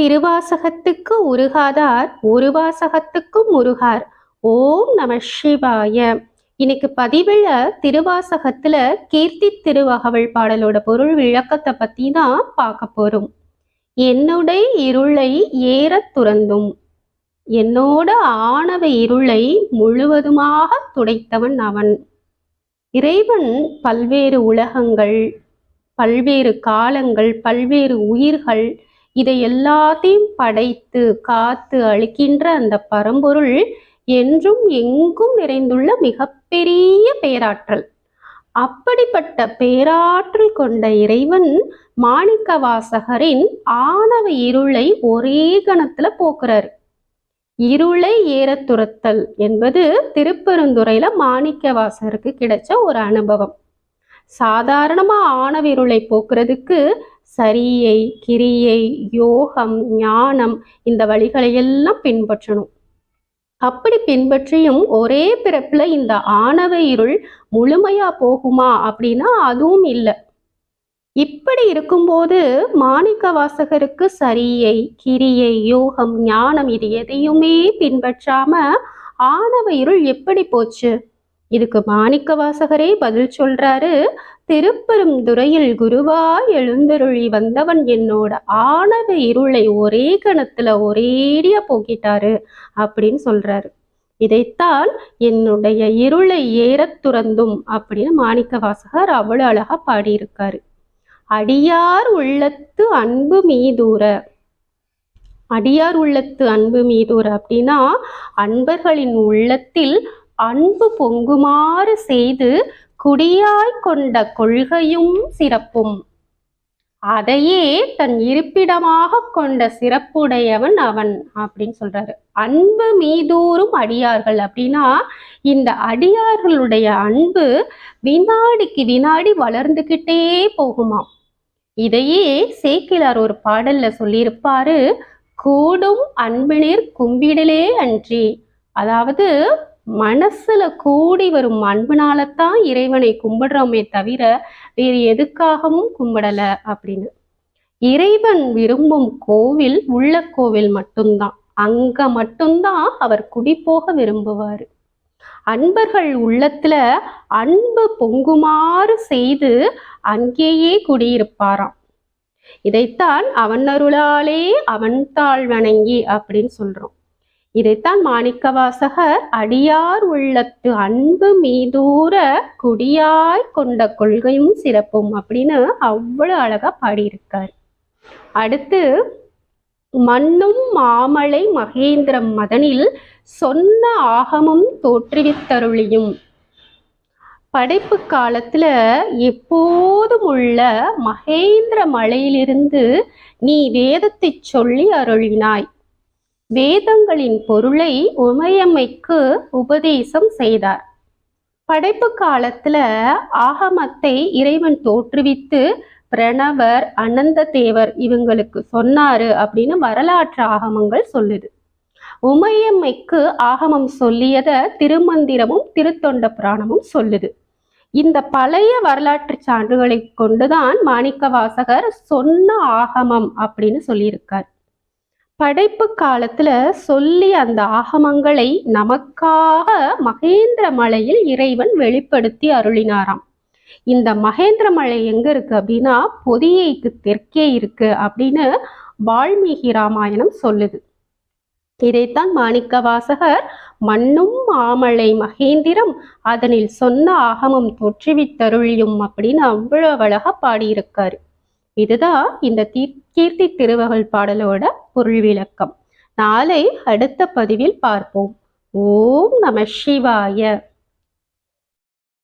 திருவாசகத்துக்கு உருகாதார் ஒரு வாசகத்துக்கும் உருகார். ஓம் நம சிவாய. இன்னைக்கு பதிவில் திருவாசகத்துல கீர்த்தி திருவகவல் பாடலோட பொருள் விளக்கத்தை பத்தி தான் பார்க்க போறோம். என்னுடைய இருளை ஏற துறந்தும். என்னோட ஆணவ இருளை முழுவதுமாக துடைத்தவன் அவன். இறைவன் பல்வேறு உலகங்கள் பல்வேறு காலங்கள் பல்வேறு உயிர்கள் இதை எல்லாத்தையும் படைத்து காத்து அழிக்கின்ற அந்த பரம்பொருள் என்றும் எங்கும் நிறைந்துள்ள மிகப்பெரிய பேராற்றல். அப்படிப்பட்ட பேராற்றல் கொண்ட இறைவன் மாணிக்கவாசகரின் ஆணவ இருளை ஒரே கணத்துல போக்குறாரு. இருளை ஏற துரத்தல் என்பது திருப்பெருந்துறையில மாணிக்கவாசகருக்கு கிடைச்ச ஒரு அனுபவம். சாதாரணமாக ஆணவிருளை போக்குறதுக்கு சரியை கிரியை யோகம் ஞானம் இந்த வழிகளை எல்லாம் பின்பற்றணும். அப்படி பின்பற்றியும் ஒரே பிறப்பில் இந்த ஆணவ இருள் முழுமையா போகுமா அப்படின்னா அதுவும் இல்லை. இப்படி இருக்கும்போது மாணிக்க வாசகருக்கு சரியை கிரியை யோகம் ஞானம் இது எதையுமே பின்பற்றாம ஆணவ இருள் எப்படி போச்சு? இதுக்கு மாணிக்க வாசகரே பதில் சொல்றாரு திருப்பெருந்துறையில் குருவா எழுந்தருளி வந்தவன் என்னோட ஆணவ இருளை ஒரே கணத்துல ஒரேடியா போக்கிட்டாரு அப்படின்னு சொல்றாரு. இதைத்தான் என்னுடைய இருளை ஏறத் துறந்தும் அப்படின்னு மாணிக்க வாசகர் அவ்வளவு அழகா பாடியிருக்காரு. அடியார் உள்ளத்து அன்பு மீதூர அடியார் உள்ளத்து அன்பு மீதூர அப்படின்னா அன்பர்களின் உள்ளத்தில் அன்பு பொங்குமாறு செய்து குடியாய் கொண்ட கொள்கையும் சிறப்பும். அதையே தன் இருப்பிடமாக கொண்ட சிறப்புடையவன் அவன் அப்படின்னு சொல்றாரு. அன்பு மீதூறும் அடியார்கள் அப்படின்னா இந்த அடியார்களுடைய அன்பு வினாடிக்கு வினாடி வளர்ந்துகிட்டே போகுமாம் இதையே சேக்கிலார் ஒரு பாடல்ல சொல்லியிருப்பாரு கூடும் அன்பினிர் கும்பிடலே அன்றி. அதாவது மனசுல கூடி வரும் அன்புனாலத்தான் இறைவனை கும்பிடுறோமே தவிர வேறு எதுக்காகவும் கும்பிடல அப்படின்னு. இறைவன் விரும்பும் கோவில் உள்ள கோவில் மட்டும்தான். அங்க மட்டும்தான் அவர் குடிபோக விரும்புவார். அன்பர்கள் உள்ளத்துல அன்பு பொங்குமாறு செய்து அங்கேயே குடியிருப்பாராம். இதைத்தான் அவன் அருளாலே அவன் தாழ் வணங்கி அப்படின்னு சொல்றோம். இதைத்தான் மாணிக்கவாசகர் அடியார் உள்ளத்து அன்பு மீதூர குடியாய் கொண்ட கொள்கையும் சிறப்பும் அப்படின்னு அவ்வளவு அழகா பாடியிருக்கார். அடுத்து மண்ணும் மாமலை மகேந்திரம் மதனில் சொன்ன ஆகமும் தோற்றுவித்தருளியும். படைப்பு காலத்துல எப்போதும் உள்ள மகேந்திர மலையிலிருந்து நீ வேதத்தை சொல்லி அருளினாய். வேதங்களின் பொருளை உமையம்மைக்கு உபதேசம் செய்தார். படைப்பு காலத்துல ஆகமத்தை இறைவன் தோற்றுவித்து பிரணவர் அனந்த தேவர் இவங்களுக்கு சொன்னாரு அப்படின்னு வரலாற்று ஆகமங்கள் சொல்லுது. உமையம்மைக்கு ஆகமம் சொல்லியத திருமந்திரமும் திருத்தொண்ட புராணமும் சொல்லுது. இந்த பழைய வரலாற்று சான்றுகளை கொண்டுதான் மாணிக்க வாசகர் சொன்ன ஆகமம் அப்படின்னு சொல்லியிருக்கார். படைப்பு காலத்துல சொல்லி அந்த ஆகமங்களை நமக்காக மகேந்திர மலையில் இறைவன் வெளிப்படுத்தி அருளினாராம். இந்த மகேந்திர மலை எங்க இருக்கு அப்படின்னா பொதியைக்கு தெற்கே இருக்கு அப்படின்னு வால்மீகி ராமாயணம் சொல்லுது. இதைத்தான் மாணிக்க வாசகர் மண்ணும் மாமலை மகேந்திரம் அதனில் சொன்ன ஆகமம் தொற்றுவித்தருளியும் அப்படின்னு அவ்வளவு அழகா பாடியிருக்காரு. இதுதான் இந்த தீ கீர்த்தி திருவகல் பாடலோட பொருள் விளக்கம் நாளை அடுத்த பதிவில் பார்ப்போம். ஓம் நம சிவாய.